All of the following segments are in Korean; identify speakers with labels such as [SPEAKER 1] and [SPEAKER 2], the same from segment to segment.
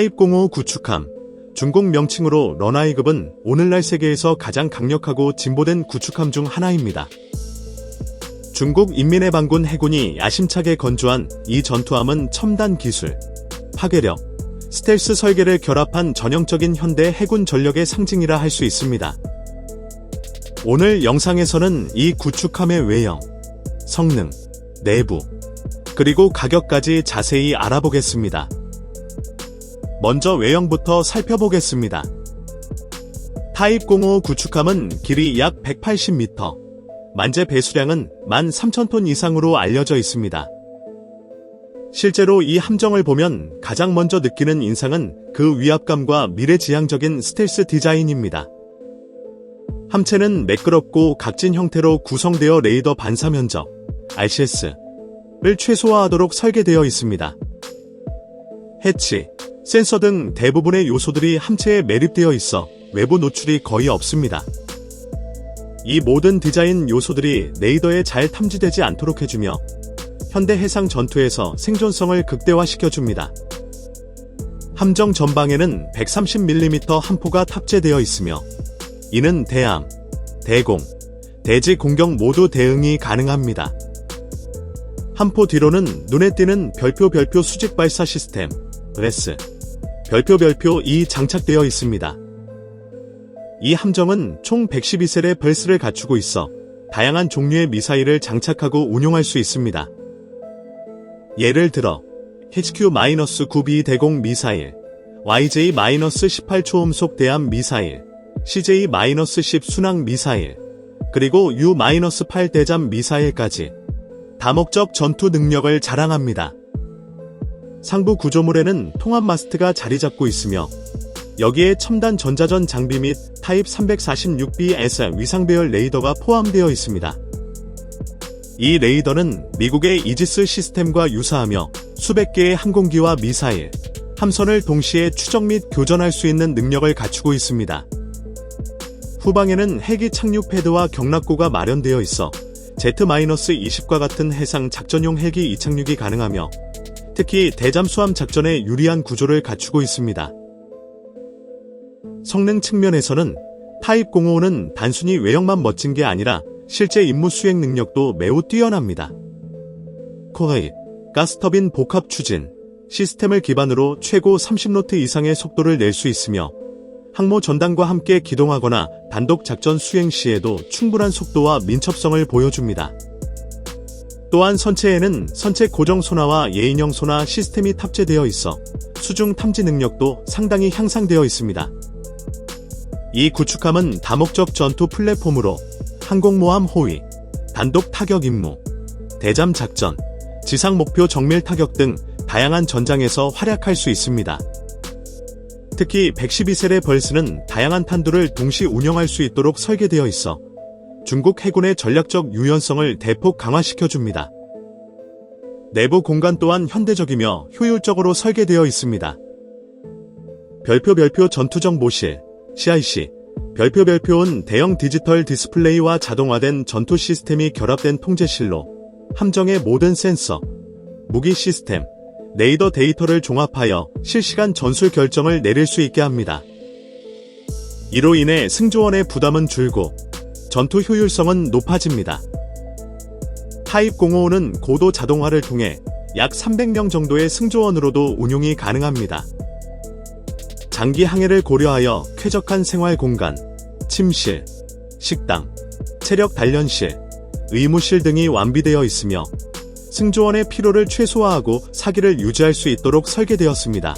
[SPEAKER 1] 타입 05 구축함. 중국 명칭으로 런아이급은 오늘날 세계에서 가장 강력하고 진보된 구축함 중 하나입니다. 중국 인민의 반군 해군이 야심차게 건조한 이 전투함은 첨단 기술, 파괴력, 스텔스 설계를 결합한 전형적인 현대 해군 전력의 상징이라 할 수 있습니다. 오늘 영상에서는 이 구축함의 외형, 성능, 내부, 그리고 가격까지 자세히 알아보겠습니다. 먼저 외형부터 살펴보겠습니다. 타입 05 구축함은 길이 약 180m, 만재 배수량은 13,000톤 이상으로 알려져 있습니다. 실제로 이 함정을 보면 가장 먼저 느끼는 인상은 그 위압감과 미래지향적인 스텔스 디자인입니다. 함체는 매끄럽고 각진 형태로 구성되어 레이더 반사 면적, RCS를 최소화하도록 설계되어 있습니다. 해치, 센서 등 대부분의 요소들이 함체에 매립되어 있어 외부 노출이 거의 없습니다. 이 모든 디자인 요소들이 레이더에 잘 탐지되지 않도록 해주며 현대 해상 전투에서 생존성을 극대화시켜줍니다. 함정 전방에는 130mm 함포가 탑재되어 있으며 이는 대함, 대공, 대지 공격 모두 대응이 가능합니다. 함포 뒤로는 눈에 띄는 별표 별표 수직 발사 시스템, 레스, 별표 별표 2 장착되어 있습니다. 이 함정은 총 112셀의 벨스를 갖추고 있어 다양한 종류의 미사일을 장착하고 운용할 수 있습니다. 예를 들어 HQ-9B 대공 미사일, YJ-18 초음속 대함 미사일, CJ-10 순항 미사일, 그리고 U-8 대잠 미사일까지 다목적 전투 능력을 자랑합니다. 상부 구조물에는 통합 마스트가 자리 잡고 있으며 여기에 첨단 전자전 장비 및 타입 346BS 위상 배열 레이더가 포함되어 있습니다. 이 레이더는 미국의 이지스 시스템과 유사하며 수백 개의 항공기와 미사일, 함선을 동시에 추적 및 교전할 수 있는 능력을 갖추고 있습니다. 후방에는 헬기 착륙 패드와 경락고가 마련되어 있어 Z-20과 같은 해상 작전용 헬기 이착륙이 가능하며 특히 대잠수함 작전에 유리한 구조를 갖추고 있습니다. 성능 측면에서는 타입 05는 단순히 외형만 멋진 게 아니라 실제 임무 수행 능력도 매우 뛰어납니다. 코어이 가스터빈 복합 추진 시스템을 기반으로 최고 30노트 이상의 속도를 낼 수 있으며 항모 전단과 함께 기동하거나 단독 작전 수행 시에도 충분한 속도와 민첩성을 보여줍니다. 또한 선체에는 선체 고정 소나와 예인형 소나 시스템이 탑재되어 있어 수중 탐지 능력도 상당히 향상되어 있습니다. 이 구축함은 다목적 전투 플랫폼으로 항공모함 호위, 단독 타격 임무, 대잠 작전, 지상 목표 정밀 타격 등 다양한 전장에서 활약할 수 있습니다. 특히 112셀의 벌스는 다양한 탄두를 동시 운영할 수 있도록 설계되어 있어 중국 해군의 전략적 유연성을 대폭 강화시켜줍니다. 내부 공간 또한 현대적이며 효율적으로 설계되어 있습니다. 별표 별표 전투정보실, CIC, 별표 별표는 대형 디지털 디스플레이와 자동화된 전투 시스템이 결합된 통제실로 함정의 모든 센서, 무기 시스템, 레이더 데이터를 종합하여 실시간 전술 결정을 내릴 수 있게 합니다. 이로 인해 승조원의 부담은 줄고 전투 효율성은 높아집니다. 타입 05는 고도 자동화를 통해 약 300명 정도의 승조원으로도 운용이 가능합니다. 장기 항해를 고려하여 쾌적한 생활 공간, 침실, 식당, 체력 단련실, 의무실 등이 완비되어 있으며 승조원의 피로를 최소화하고 사기를 유지할 수 있도록 설계되었습니다.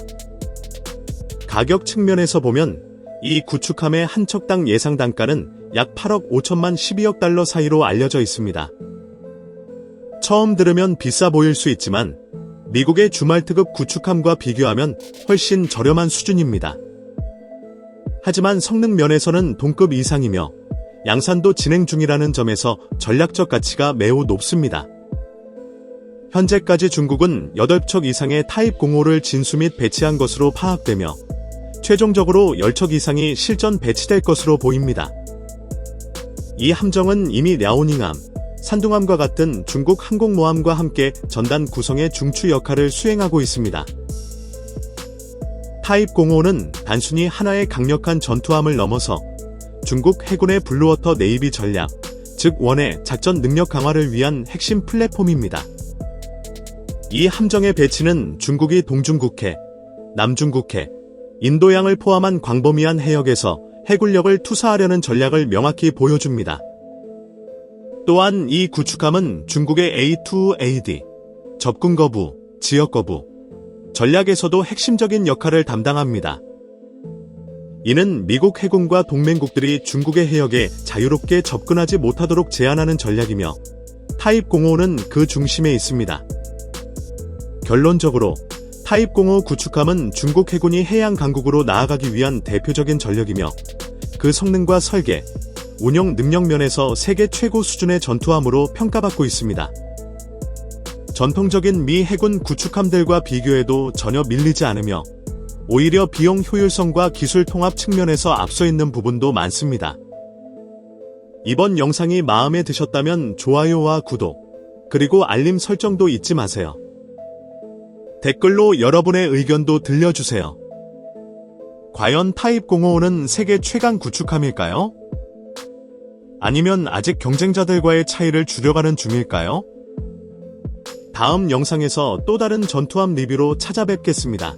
[SPEAKER 1] 가격 측면에서 보면 이 구축함의 한 척당 예상 단가는 약 8억 5천만 12억 달러 사이로 알려져 있습니다. 처음 들으면 비싸 보일 수 있지만 미국의 주말 특급 구축함과 비교하면 훨씬 저렴한 수준입니다. 하지만 성능 면에서는 동급 이상이며 양산도 진행 중이라는 점에서 전략적 가치가 매우 높습니다. 현재까지 중국은 8척 이상의 타입 05를 진수 및 배치한 것으로 파악되며 최종적으로 10척 이상이 실전 배치될 것으로 보입니다. 이 함정은 이미 랴오닝함, 산둥함과 같은 중국 항공모함과 함께 전단 구성의 중추 역할을 수행하고 있습니다. 타입 05는 단순히 하나의 강력한 전투함을 넘어서 중국 해군의 블루워터 네이비 전략, 즉 원의 작전 능력 강화를 위한 핵심 플랫폼입니다. 이 함정의 배치는 중국이 동중국해, 남중국해, 인도양을 포함한 광범위한 해역에서 해군력을 투사하려는 전략을 명확히 보여줍니다. 또한 이 구축함은 중국의 A2AD, 접근 거부, 지역 거부, 전략에서도 핵심적인 역할을 담당합니다. 이는 미국 해군과 동맹국들이 중국의 해역에 자유롭게 접근하지 못하도록 제한하는 전략이며 타입 05는 그 중심에 있습니다. 결론적으로 타입 05 구축함은 중국 해군이 해양 강국으로 나아가기 위한 대표적인 전력이며 그 성능과 설계, 운영 능력 면에서 세계 최고 수준의 전투함으로 평가받고 있습니다. 전통적인 미 해군 구축함들과 비교해도 전혀 밀리지 않으며 오히려 비용 효율성과 기술 통합 측면에서 앞서 있는 부분도 많습니다. 이번 영상이 마음에 드셨다면 좋아요와 구독, 그리고 알림 설정도 잊지 마세요. 댓글로 여러분의 의견도 들려주세요. 과연 타입 055는 세계 최강 구축함일까요? 아니면 아직 경쟁자들과의 차이를 줄여가는 중일까요? 다음 영상에서 또 다른 전투함 리뷰로 찾아뵙겠습니다.